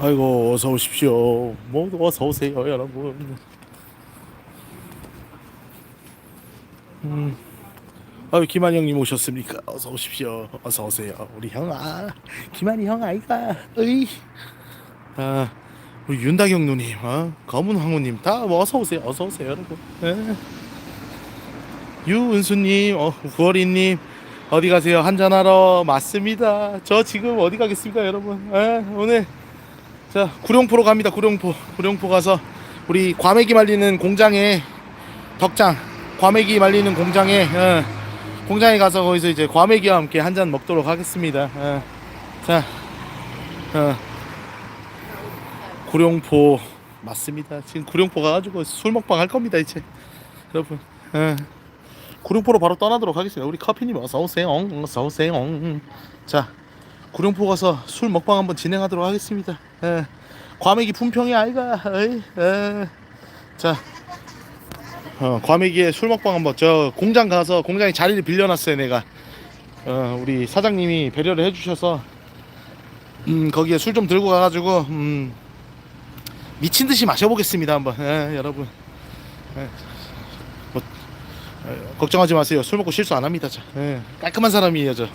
아이고 어서 오십시오. 모두 어서 오세요, 여러분. 음. 아유 김한 형님 오셨습니까? 어서 오십시오. 어서 오세요. 우리 형아, 김한이 형 아이가. 어이. 아, 우리 윤다경 누님, 어? 검은 황후님 다 어서 오세요. 어서 오세요, 여러분. 예. 유은수님, 어, 구월이님 어디 가세요? 한잔하러 맞습니다. 저 지금 어디 가겠습니까, 여러분? 예, 오늘 자 구룡포로 갑니다. 구룡포, 구룡포 가서 우리 과메기 말리는 공장에 덕장, 과메기 말리는 공장에 어, 공장에 가서 거기서 이제 과메기와 함께 한 잔 먹도록 하겠습니다. 어, 자, 어, 구룡포 맞습니다. 지금 구룡포 가가지고 술 먹방 할 겁니다 이제 여러분. 어. 구룡포로 바로 떠나도록 하겠습니다. 우리 커피님 어서 오세요. 어서 오세요. 자, 구룡포 가서 술 먹방 한번 진행하도록 하겠습니다. 예. 과메기 품평이 아이가. 에이, 에. 자, 어, 과메기의 술 먹방 한번 저 공장 가서 공장에 자리를 빌려놨어요 내가. 어, 우리 사장님이 배려를 해주셔서 음, 거기에 술 좀 들고 가가지고 음, 미친 듯이 마셔보겠습니다 한번. 예, 여러분. 예. 뭐, 예, 걱정하지 마세요. 술 먹고 실수 안 합니다. 저. 예, 깔끔한 사람이에요 저.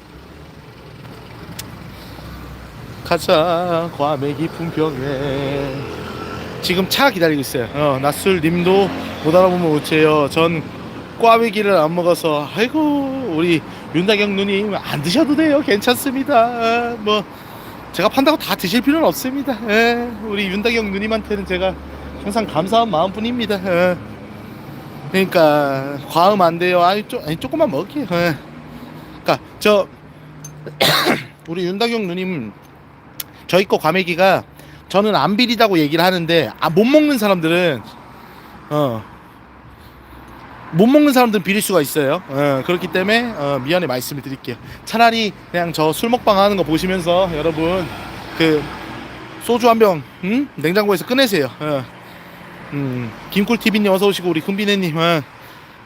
가자 과메기 품평에. 지금 차 기다리고 있어요. 어, 낯술 님도 못 알아보면 어째요? 전 꽈배기를 안 먹어서 아이고 우리 윤다경 누님 안 드셔도 돼요. 괜찮습니다. 아, 뭐 제가 판다고 다 드실 필요는 없습니다. 예, 우리 윤다경 누님한테는 제가 항상 감사한 마음뿐입니다. 예. 그러니까 과음 안 돼요. 아니, 쪼, 아니 조금만 먹을게요. 예. 그러니까 저 우리 윤다경 누님 저희 거 과메기가 저는 안 비리다고 얘기를 하는데 아, 못 먹는 사람들은 어, 못 먹는 사람들은 비릴 수가 있어요. 어, 그렇기 때문에 어, 미안해 말씀을 드릴게요. 차라리 그냥 저 술 먹방 하는 거 보시면서 여러분 그 소주 한병 음? 냉장고에서 꺼내세요. 어. 음, 김꿀 TV님 어서 오시고 우리 금비네님 어.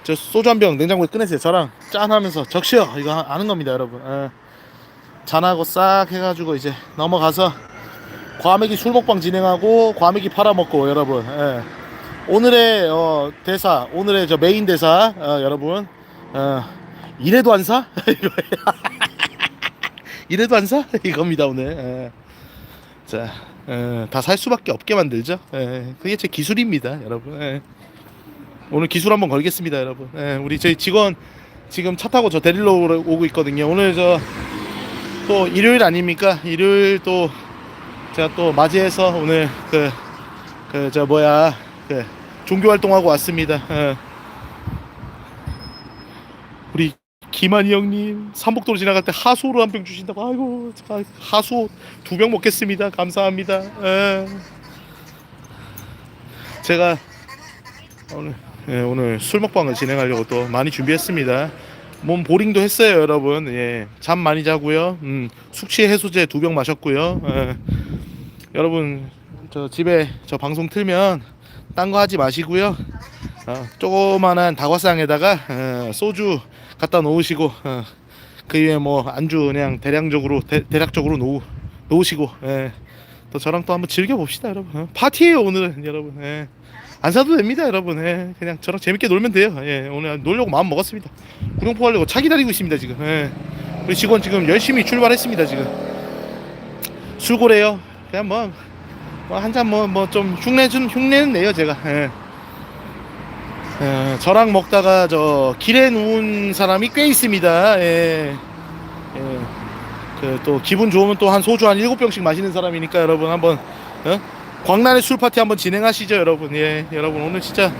저 소주 한 병 냉장고에 꺼내세요. 저랑 짠 하면서 적시요 이거 하- 아는 겁니다, 여러분. 어. 잔하고 싹 해가지고 이제 넘어가서 과메기 술 먹방 진행하고 과메기 팔아먹고 여러분 예. 오늘의 어, 대사 오늘의 저 메인 대사 어, 여러분 어, 이래도 안 사? 이래도 안 사? 이겁니다 오늘 예. 자다 살 수밖에 없게 만들죠 예. 그게 제 기술입니다 여러분 예. 오늘 기술 한번 걸겠습니다 여러분 예. 우리 저희 직원 지금 차 타고 저 데리러 오고 있거든요 오늘 저 또 일요일 아닙니까? 일요일 또 제가 또 맞이해서 오늘 그 그 저 뭐야 그 종교 활동하고 왔습니다. 어. 우리 김한희 형님 삼복도로 지나갈 때 하수로 한 병 주신다고 아이고 하수 두병 먹겠습니다. 감사합니다. 예. 제가 오늘 예, 오늘 술 먹방을 진행하려고 또 많이 준비했습니다. 몸 보링도 했어요, 여러분. 예, 잠 많이 자고요. 음, 숙취 해소제 두 병 마셨고요. 예. 여러분, 저 집에 저 방송 틀면 딴 거 하지 마시고요. 어, 조그만한 다과상에다가 어, 소주 갖다 놓으시고 어, 그 위에 뭐 안주 그냥 대량적으로 대, 대략적으로 놓으, 놓으시고 예. 또 저랑 또 한번 즐겨 봅시다, 여러분. 어, 파티예요, 오늘은, 여러분. 예. 안 사도 됩니다, 여러분. 예. 그냥 저랑 재밌게 놀면 돼요. 예. 오늘 놀려고 마음 먹었습니다. 구룡포 가려고 차 기다리고 있습니다, 지금. 예. 우리 직원 지금 열심히 출발했습니다, 지금. 술고래요. 그냥 뭐, 한잔 뭐, 뭐 좀 흉내 준, 흉내는 내요, 제가. 예. 예, 저랑 먹다가 저 길에 누운 사람이 꽤 있습니다. 예. 예. 그 또 기분 좋으면 또 한 소주 한 일곱 병씩 마시는 사람이니까 여러분 한번 어? 광란의 술 파티 한번 진행하시죠, 여러분. 예, 여러분 오늘 진짜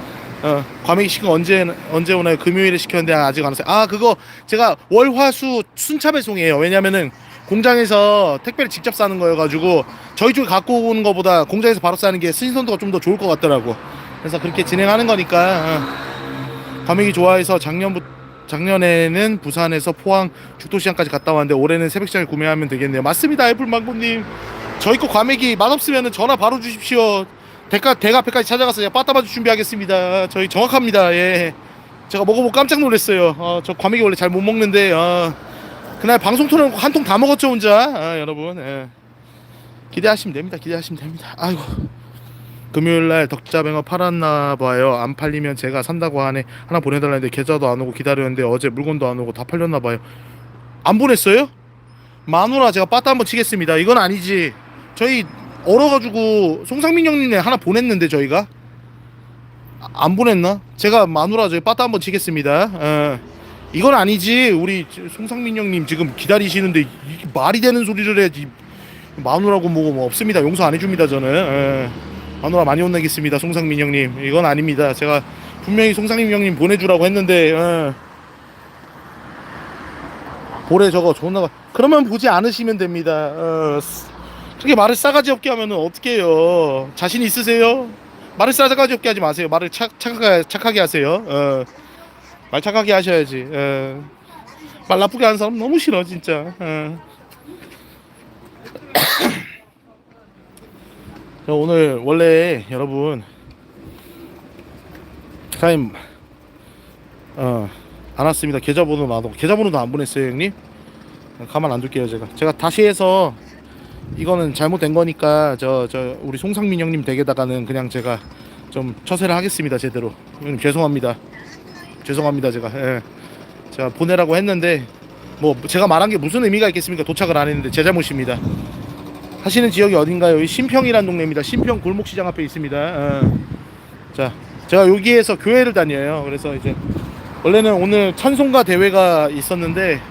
어, 과메기 시간 언제 언제 오나요? 금요일에 시켰는데 아직 안 왔어요. 아 그거 제가 월화수 순차 배송이에요. 왜냐면은 공장에서 택배를 직접 싸는 거여가지고 저희 쪽에 갖고 오는 거보다 공장에서 바로 싸는 게 신선도가 좀 더 좋을 것 같더라고. 그래서 그렇게 진행하는 거니까 어. 과메기 좋아해서 작년부터 작년에는 부산에서 포항 죽도시장까지 갔다 왔는데 올해는 새벽시장에 구매하면 되겠네요. 맞습니다, 애플망고님. 저희 거 과메기 맛없으면 전화 바로 주십시오. 대가 대가페까지 찾아가서 제가 빠따바주 준비하겠습니다. 저희 정확합니다. 예. 제가 먹어보고 깜짝 놀랐어요. 어, 저 과메기 원래 잘 못 먹는데 어, 그날 방송 틀어놓고 한통 다 먹었죠 혼자. 아, 여러분. 예. 기대하시면 됩니다. 기대하시면 됩니다. 아이고. 금요일 날 덕자뱅어 팔았나 봐요. 안 팔리면 제가 산다고 하네. 하나 보내달라는데 계좌도 안 오고 기다렸는데 어제 물건도 안 오고 다 팔렸나 봐요. 안 보냈어요? 마누라 제가 빠따 한번 치겠습니다. 이건 아니지. 저희 얼어가지고 송상민 형님네 하나 보냈는데 저희가 아, 안 보냈나? 제가 마누라 저희 빠따 한번 치겠습니다. 어. 이건 아니지. 우리 송상민 형님 지금 기다리시는데 이게 말이 되는 소리를 해야지. 마누라고 뭐고 뭐 없습니다. 용서 안 해줍니다 저는. 예. 마누라 많이 혼내겠습니다. 송상민 형님. 이건 아닙니다. 제가 분명히 송상민 형님 보내주라고 했는데 예. 볼에 저거 존나 그러면 보지 않으시면 됩니다. 어, 쓰- 그렇게 말을 싸가지 없게 하면은 어떻게 해요? 자신 있으세요? 말을 싸가지 없게 하지 마세요. 말을 착, 착하게, 착하게 하세요. 어, 말 착하게 하셔야지. 어. 말 나쁘게 하는 사람 너무 싫어 진짜. 어. 저 오늘 원래 여러분 타임 어안 왔습니다. 계좌번호 나도 계좌번호도 안 보냈어요 형님. 가만 안 둘게요 제가. 제가 다시 해서 이거는 잘못된 거니까 저 저 우리 송상민 형님 댁에다가는 그냥 제가 좀 처세를 하겠습니다 제대로. 형님 죄송합니다. 죄송합니다 제가. 예. 제가 보내라고 했는데 뭐 제가 말한 게 무슨 의미가 있겠습니까? 도착을 안 했는데 제 잘못입니다. 하시는 지역이 어딘가요? 이 신평이란 동네입니다. 신평 골목시장 앞에 있습니다. 어. 자, 제가 여기에서 교회를 다녀요. 그래서 이제 원래는 오늘 찬송가 대회가 있었는데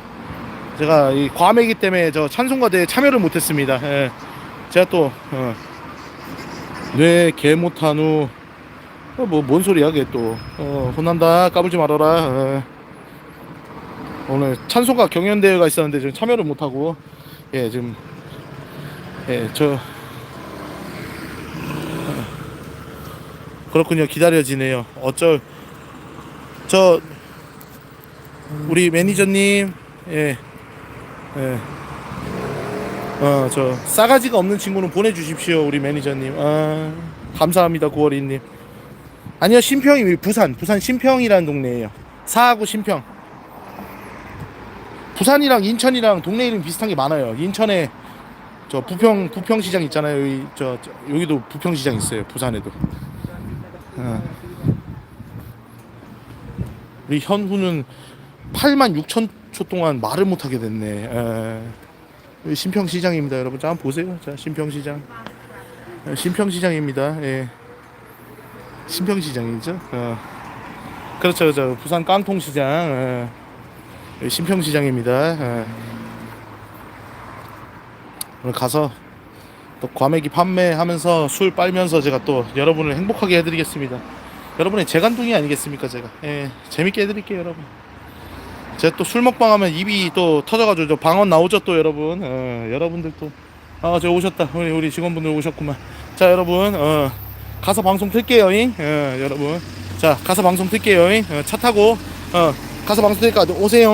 제가 이 과메기 때문에 저 찬송가 대회 참여를 못했습니다. 예. 제가 또 어. 뇌 개 못한 후 어, 뭐 뭔 소리야 그게 또 어, 혼난다 까불지 말아라 어. 오늘 찬송가 경연 대회가 있었는데 지금 참여를 못하고 예 지금 예저 어. 그렇군요 기다려지네요 어쩔 저 우리 매니저님 예 예. 어, 저 싸가지가 없는 친구는 보내주십시오, 우리 매니저님. 아, 감사합니다, 구월이님. 아니요, 신평이 부산, 부산 신평이라는 동네예요. 사하구 신평. 부산이랑 인천이랑 동네 이름 비슷한 게 많아요. 인천에 저 부평 부평 시장 있잖아요. 여기 저, 저 여기도 부평 시장 있어요. 부산에도. 어. 우리 현후는 8만 6천 초 동안 말을 못 하게 됐네. 에. 여기 신평시장입니다, 여러분. 자, 한번 보세요. 자, 신평시장. 어, 신평시장입니다. 예. 신평시장이죠. 어. 그렇죠, 그렇죠. 부산 깡통시장. 어. 신평시장입니다. 어. 오늘 가서 또 과메기 판매하면서 술 빨면서 제가 또 여러분을 행복하게 해드리겠습니다. 여러분의 재간둥이 아니겠습니까, 제가. 예, 재밌게 해드릴게요, 여러분. 제가 또 술 먹방 하면 입이 또 터져가지고 저 방언 나오죠 또 여러분. 어, 여러분들 또아저 오셨다. 우리 우리 직원분들 오셨구만. 자 여러분 어, 가서 방송 틀게요 잉? 어, 여러분. 자 가서 방송 틀게요 잉? 어, 차 타고 어, 가서 방송 틀까? 오세요